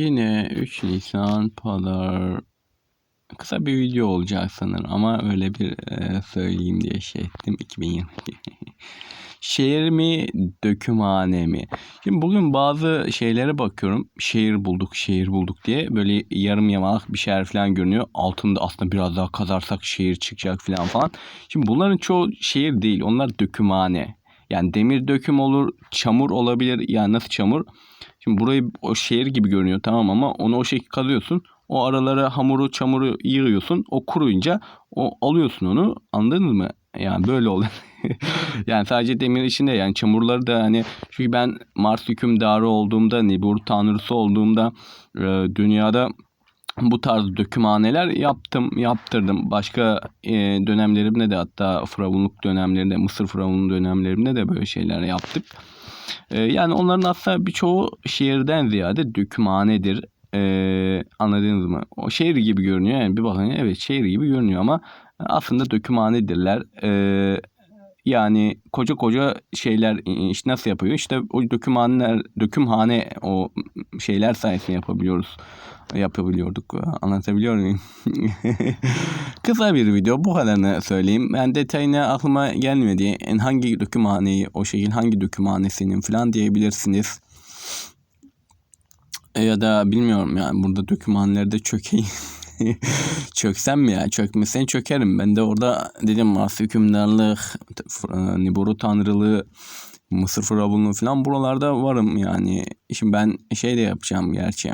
Yine 3 Nisan Pazar kısa bir video olacak sanırım ama öyle bir e, söyleyeyim diye şey ettim 2020. Şehir mi dökümhane mi? Şimdi bugün bazı şeylere bakıyorum. Şehir bulduk, şehir bulduk diye böyle yarım yamalak bir şeyler falan görünüyor. Altında aslında biraz daha kazarsak şehir çıkacak falan falan. Şimdi bunların çoğu şehir değil. Onlar dökümhane. Yani demir döküm olur, çamur olabilir. Yani nasıl çamur? Şimdi burayı o şehir gibi görünüyor tamam ama onu o şekilde kazıyorsun. O aralara hamuru, çamuru yığıyorsun. O kuruyunca o alıyorsun onu. Anladınız mı? Yani böyle oluyor. yani sadece demir içinde yani çamurları da hani çünkü ben Mars hükümdarı olduğumda, Nibur tanrısı olduğumda e, dünyada bu tarz dökümhaneler yaptım, yaptırdım. Başka e, dönemlerimde de hatta firavunluk dönemlerinde, Mısır firavunluk dönemlerimde de böyle şeyler yaptık. E, yani onların aslında birçoğu şehirden ziyade dökümhanedir. E, anladınız mı? O şehir gibi görünüyor. Yani bir bakın evet şehir gibi görünüyor ama aslında dökümhanedirler. E, yani koca koca şeyler işte nasıl yapıyor? İşte o dökümhaneler, dökümhane o şeyler sayesinde yapabiliyoruz. Yapabiliyorduk. Anlatabiliyor muyum? Kısa bir video bu kadarını söyleyeyim. Ben detayına aklıma gelmedi. En hangi dökümhaneyi o şekil hangi dökümhanesinin falan diyebilirsiniz. Ya da bilmiyorum yani burada dökümhanelerde çökeyim. Çöksem mi ya? Çökmesen çökerim. Ben de orada dedim Mars hükümdarlık, Nibiru tanrılığı, Mısır firavunluğu falan buralarda varım yani. Şimdi ben şey de yapacağım gerçi.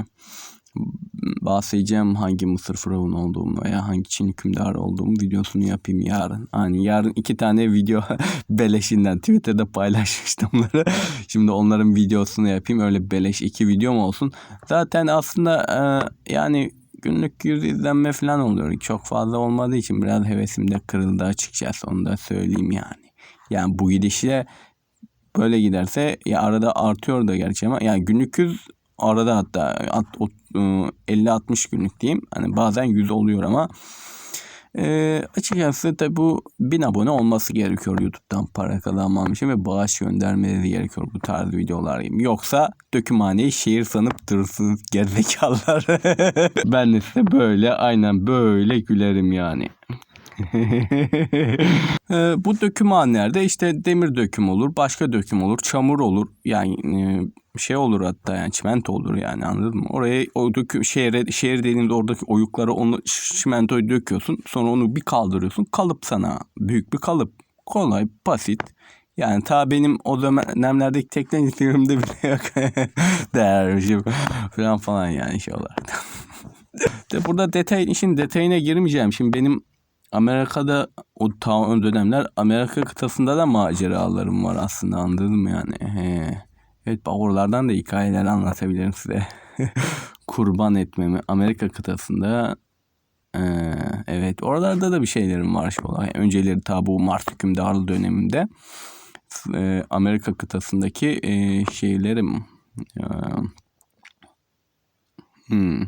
Bahsedeceğim hangi Mısır firavun olduğumu veya hangi Çin hükümdarı olduğumu videosunu yapayım yarın. Hani yarın iki tane video beleşinden Twitter'da paylaşmıştım onları. Şimdi onların videosunu yapayım. Öyle beleş iki videom olsun. Zaten aslında e, yani günlük yüz izlenme falan oluyor. Çok fazla olmadığı için biraz hevesim de kırıldı açıkçası onu da söyleyeyim yani. Yani bu gidişle böyle giderse ya arada artıyor da gerçi ama yani günlük yüz arada hatta 50-60 günlük diyeyim. Hani bazen 100 oluyor ama e, açıkçası tabi bu 1000 abone olması gerekiyor YouTube'dan para kazanmam için ve bağış göndermeleri gerekiyor bu tarz videolar gibi. Yoksa dökümhaneyi şehir sanıp durursunuz gerizekalılar. ben de size böyle aynen böyle gülerim yani. e, bu dökümhanelerde işte demir döküm olur, başka döküm olur, çamur olur. Yani e, şey olur hatta yani çimento olur yani anladın mı? Oraya o döküm şehre şehir dediğinde oradaki oyukları onu çimentoyu döküyorsun. Sonra onu bir kaldırıyorsun. Kalıp sana büyük bir kalıp. Kolay, basit. Yani ta benim o dönemlerdeki teknolojilerimde bile yok. Değermişim falan falan yani şey olarak. de burada detay işin detayına girmeyeceğim. Şimdi benim Amerika'da o ta ön dönemler Amerika kıtasında da maceralarım var aslında anladın mı yani? He. Evet oralardan da hikayeler anlatabilirim size. Kurban etmemi Amerika kıtasında ee, evet oralarda da bir şeylerim var şu olay. Önceleri ta bu Mars hükümdarlığı döneminde e, Amerika kıtasındaki e, şeylerim e, hmm,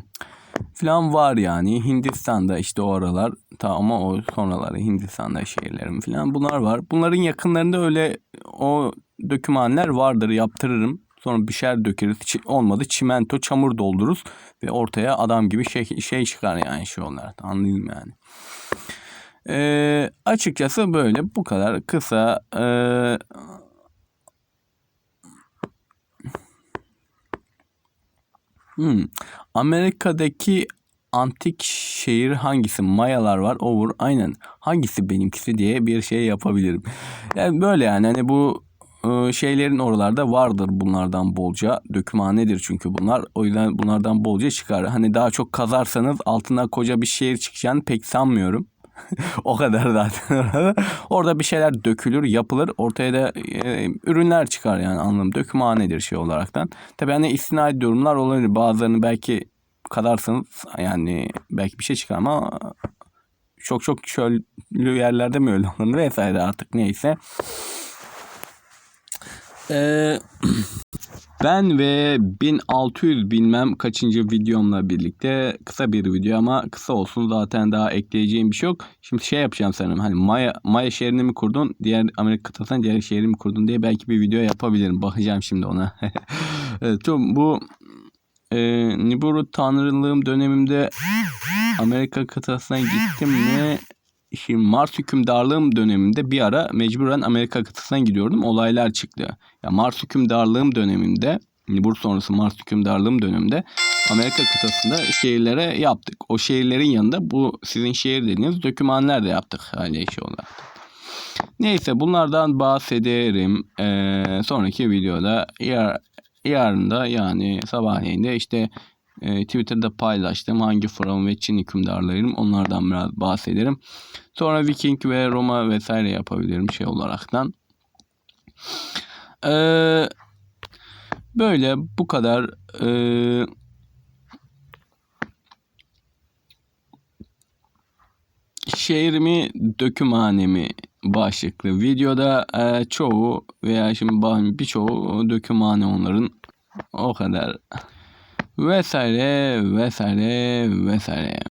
falan var yani. Hindistan'da işte o aralar ta ama o sonraları Hindistan'da şeylerim falan bunlar var. Bunların yakınlarında öyle o dökümanlar vardır yaptırırım. Sonra bir şeyler dökeriz. Olmadı çimento, çamur doldururuz. Ve ortaya adam gibi şey, şey çıkar yani şu onlar. Anlayayım yani. Ee, açıkçası böyle bu kadar kısa. Ee, hmm, Amerika'daki antik şehir hangisi? Mayalar var. Over. Aynen. Hangisi benimkisi diye bir şey yapabilirim. Yani böyle yani. Hani bu ee, şeylerin oralarda vardır bunlardan bolca. Dökümhanedir çünkü bunlar. O yüzden bunlardan bolca çıkar. Hani daha çok kazarsanız altına koca bir şehir çıkacağını pek sanmıyorum. o kadar zaten orada. bir şeyler dökülür, yapılır. Ortaya da e, ürünler çıkar yani anlamı. Dökümhanedir şey olaraktan. Tabii hani istinai durumlar olabilir. Bazılarını belki kadarsanız yani belki bir şey çıkar ama çok çok çöllü yerlerde mi öyle olur vesaire artık neyse. Ee, ben ve 1600 bilmem kaçıncı videomla birlikte kısa bir video ama kısa olsun zaten daha ekleyeceğim bir şey yok. Şimdi şey yapacağım sanırım hani Maya, Maya şehrini mi kurdun diğer Amerika kıtasından diğer şehrini mi kurdun diye belki bir video yapabilirim. Bakacağım şimdi ona. evet, bu e, Nibiru tanrılığım dönemimde Amerika kıtasına gittim mi? Şimdi Mars hükümdarlığım döneminde bir ara mecburen Amerika kıtasına gidiyordum. Olaylar çıktı. Ya Mars hükümdarlığım döneminde, Nibiru sonrası Mars hükümdarlığım döneminde Amerika kıtasında şehirlere yaptık. O şehirlerin yanında bu sizin şehir dediğiniz dokümanlar da yaptık hali şey olarak. Neyse bunlardan bahsederim. Ee, sonraki videoda yar, yarın da yani sabahleyin de işte e, Twitter'da paylaştığım hangi forum ve Çin hükümdarlarıyım onlardan biraz bahsederim. Sonra Viking ve Roma vesaire yapabilirim şey olaraktan. Ee, böyle bu kadar ee, şehrimi dökümhanemi başlıklı videoda e, çoğu veya şimdi birçoğu dökümhane onların o kadar vesaire vesaire vesaire